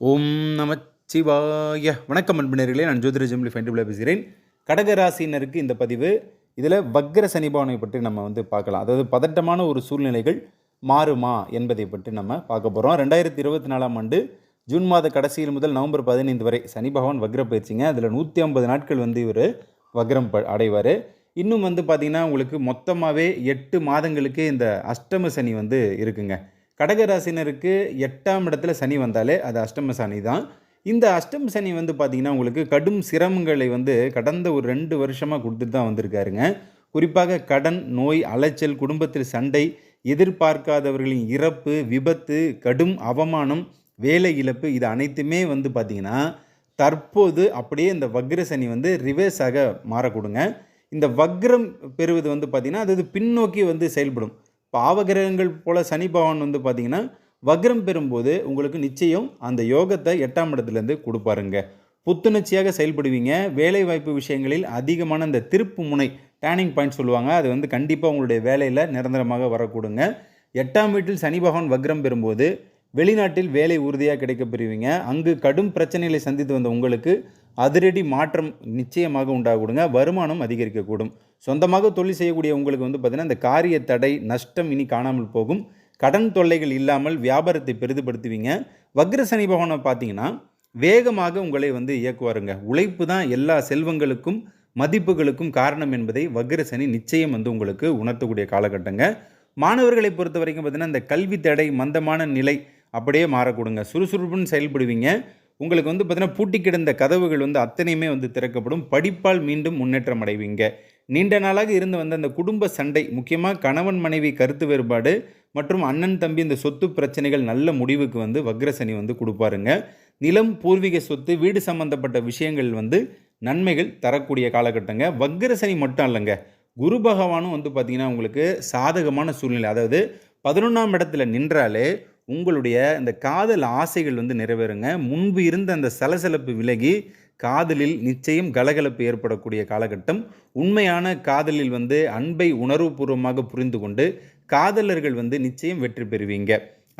ஓம் நமச்சிவாய வணக்கம் அன்பினர்களே நான் ஜோதிர ஜெம்லி ஃபைண்டிபிளாக பேசுகிறேன். கடகராசினருக்கு இந்த பதிவு இதில் வக்ர சனிபாவனை பற்றி நம்ம வந்து பார்க்கலாம். அதாவது பதட்டமான ஒரு சூழ்நிலைகள் மாறுமா என்பதை பற்றி நம்ம பார்க்க போகிறோம் ரெண்டாயிரத்தி இருபத்தி நாலாம் ஆண்டு ஜூன் மாத கடைசியில் முதல் நவம்பர் பதினைந்து வரை சனி பகவான் வக்ர பயிற்சிங்க. அதில் நூற்றி ஐம்பது நாட்கள் வந்து இவர் வக்ரம் ப அடைவார். இன்னும் வந்து பார்த்திங்கன்னா உங்களுக்கு மொத்தமாகவே எட்டு மாதங்களுக்கு இந்த அஷ்டம சனி வந்து இருக்குங்க. கடகராசினருக்கு எட்டாம் இடத்துல சனி வந்தாலே அது அஷ்டம சனி தான். இந்த அஷ்டம சனி வந்து பார்த்திங்கன்னா உங்களுக்கு கடும் சிரமங்களை வந்து கடந்த ஒரு ரெண்டு வருஷமாக கொடுத்துட்டு தான் வந்திருக்காருங்க. குறிப்பாக கடன் நோய் அலைச்சல் குடும்பத்தில் சண்டை எதிர்பார்க்காதவர்களின் இறப்பு விபத்து கடும் அவமானம் வேலை இழப்பு இது அனைத்துமே வந்து பார்த்திங்கன்னா தற்போது அப்படியே இந்த வக்ர சனி வந்து ரிவர்ஸாக மாறக்கூடுங்க. இந்த வக்ரம் பெறுவது வந்து பார்த்திங்கன்னா அது பின்னோக்கி வந்து செயல்படும். பாவகிரகங்கள் போல் சனி பகவான் வந்து பார்த்திங்கன்னா வக்ரம் பெறும்போது உங்களுக்கு நிச்சயம் அந்த யோகத்தை எட்டாம் இடத்துலேருந்து கொடுப்பாருங்க. புத்துணர்ச்சியாக செயல்படுவீங்க. வேலைவாய்ப்பு விஷயங்களில் அதிகமான அந்த திருப்பு முனை டேர்னிங் பாயிண்ட் சொல்லுவாங்க. அது வந்து கண்டிப்பாக உங்களுடைய வேலையில் நிரந்தரமாக வரக்கூடுங்க. எட்டாம் வீட்டில் சனி பகவான் வக்ரம் பெறும்போது வெளிநாட்டில் வேலை உறுதியாக கிடைக்க பெறுவீங்க. அங்கு கடும் பிரச்சனைகளை சந்தித்து வந்த உங்களுக்கு அதிரடி மாற்றம் நிச்சயமாக உண்டாகக்கூடுங்க வருமானம் அதிகரிக்கக்கூடும். சொந்தமாக தொழில் செய்யக்கூடிய உங்களுக்கு வந்து பார்த்திங்கன்னா இந்த காரிய தடை நஷ்டம் இனி காணாமல் போகும். கடன் தொல்லைகள் இல்லாமல் வியாபாரத்தை பெரிதுபடுத்துவீங்க. வக்ர சனி பகவானை பார்த்தீங்கன்னா வேகமாக உங்களை வந்து இயக்குவாருங்க. உழைப்பு தான் எல்லா செல்வங்களுக்கும் மதிப்புகளுக்கும் காரணம் என்பதை வக்ர சனி நிச்சயம் வந்து உங்களுக்கு உணர்த்தக்கூடிய காலகட்டங்க. மாணவர்களை பொறுத்த வரைக்கும் பார்த்தீங்கன்னா இந்த கல்வி தடை மந்தமான நிலை அப்படியே மாறக்கூடுங்க. சுறுசுறுப்புன்னு செயல்படுவீங்க. உங்களுக்கு வந்து பார்த்தீங்கன்னா பூட்டி கிடந்த கதவுகள் வந்து அத்தனையுமே வந்து திறக்கப்படும். படிப்பால் மீண்டும் முன்னேற்றம் அடைவீங்க. நீண்ட நாளாக இருந்து வந்த அந்த குடும்ப சண்டை முக்கியமாக கணவன் மனைவி கருத்து வேறுபாடு மற்றும் அண்ணன் தம்பி இந்த சொத்து பிரச்சனைகள் நல்ல முடிவுக்கு வந்து வக்ரசனி வந்து கொடுப்பாருங்க. நிலம் பூர்வீக சொத்து வீடு சம்பந்தப்பட்ட விஷயங்கள் வந்து நன்மைகள் தரக்கூடிய காலகட்டங்க. வக்ரசனி மட்டும் இல்லைங்க. குரு பகவானும் வந்து பார்த்திங்கன்னா உங்களுக்கு சாதகமான சூழ்நிலை. அதாவது பதினொன்றாம் இடத்துல நின்றாலே உங்களுடைய இந்த காதல் ஆசைகள் வந்து நிறைவேறுங்க. முன்பு இருந்த அந்த சலசலப்பு விலகி காதலில் நிச்சயம் கலகலப்பு ஏற்படக்கூடிய காலகட்டம். உண்மையான காதலில் வந்து அன்பை உணர்வுபூர்வமாக புரிந்து கொண்டு காதலர்கள் வந்து நிச்சயம் வெற்றி பெறுவீங்க.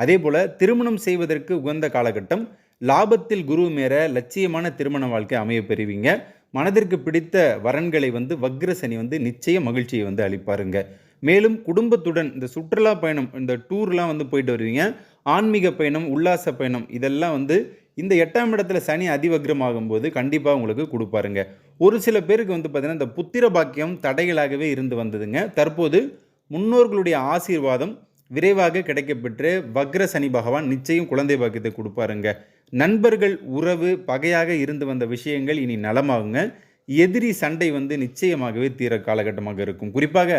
அதே போல் திருமணம் செய்வதற்கு உகந்த காலகட்டம். லாபத்தில் குரு மேற லட்சியமான திருமண வாழ்க்கை அமைய பெறுவீங்க. மனதிற்கு பிடித்த வரன்களை வந்து வக்ரசனி வந்து நிச்சயம் மகிழ்ச்சியை வந்து அளிப்பாருங்க. மேலும் குடும்பத்துடன் இந்த சுற்றுலா பயணம் இந்த டூர்லாம் வந்து போயிட்டு வருவீங்க. ஆன்மீக பயணம் உல்லாச பயணம் இதெல்லாம் வந்து இந்த எட்டாம் இடத்துல சனி அதிவக்ரம் போது கண்டிப்பாக உங்களுக்கு கொடுப்பாருங்க. ஒரு சில பேருக்கு வந்து பார்த்திங்கன்னா இந்த புத்திர பாக்கியம் தடைகளாகவே இருந்து வந்ததுங்க. தற்போது முன்னோர்களுடைய ஆசீர்வாதம் விரைவாக கிடைக்கப்பெற்று வக்ர சனி பகவான் நிச்சயம் குழந்தை பாக்கியத்தை கொடுப்பாருங்க. நண்பர்கள் உறவு பகையாக இருந்து வந்த விஷயங்கள் இனி நலமாகுங்க. எதிரி சண்டை வந்து நிச்சயமாகவே தீர காலகட்டமாக இருக்கும். குறிப்பாக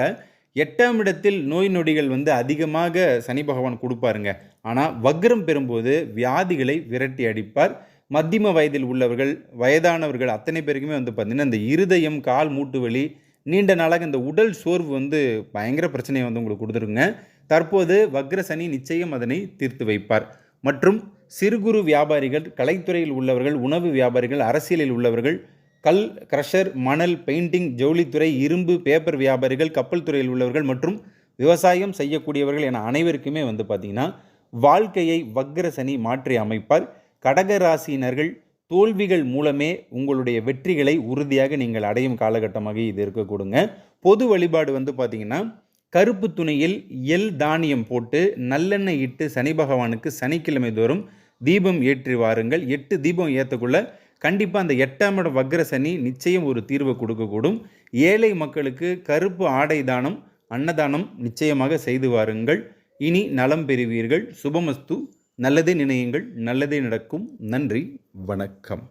எட்டாம் இடத்தில் நோய் நொடிகள் வந்து அதிகமாக சனி பகவான் கொடுப்பாருங்க. ஆனால் வக்ரம் பெறும்போது வியாதிகளை விரட்டி அடிப்பார். மத்தியம வயதில் உள்ளவர்கள் வயதானவர்கள் அத்தனை பேருக்குமே வந்து பார்த்திங்கன்னா இந்த இருதயம் கால் மூட்டு வலி நீண்ட நாளாக இந்த உடல் சோர்வு வந்து பயங்கர பிரச்சனையை வந்து உங்களுக்கு கொடுத்துருங்க. தற்போது வக்ர சனி நிச்சயம் அதனை தீர்த்து வைப்பார். மற்றும் சிறு குறு வியாபாரிகள் கலைத்துறையில் உள்ளவர்கள் உணவு வியாபாரிகள் அரசியலில் உள்ளவர்கள் கல் க்ரஷர் மணல் பெயிண்டிங் ஜவுளித்துறை இரும்பு பேப்பர் வியாபாரிகள் கப்பல் துறையில் உள்ளவர்கள் மற்றும் விவசாயம் செய்யக்கூடியவர்கள் என அனைவருக்குமே வந்து பார்த்திங்கன்னா வாழ்க்கையை வக்ர சனி மாற்றி அமைப்பார். கடகராசியினர்கள் தோல்விகள் மூலமே உங்களுடைய வெற்றிகளை உறுதியாக நீங்கள் அடையும் காலகட்டமாக இது இருக்கக்கூடுங்க. பொது வழிபாடு வந்து பார்த்திங்கன்னா கருப்பு துணியில் எல் தானியம் போட்டு நல்லெண்ணெய் இட்டு சனி பகவானுக்கு சனிக்கிழமை தோறும் தீபம் ஏற்றி வாருங்கள். எட்டு தீபம் ஏற்றக்குள்ள கண்டிப்பாக அந்த எட்டாம் இடம் வக்ர சனி நிச்சயம் ஒரு தீர்வை கொடுக்கக்கூடும். ஏழை மக்களுக்கு கருப்பு ஆடை தானம் அன்னதானம் நிச்சயமாக செய்து வாருங்கள். இனி நலம் பெறுவீர்கள். சுபமஸ்து. நல்லதே நினையுங்கள். நல்லதே நடக்கும். நன்றி. வணக்கம்.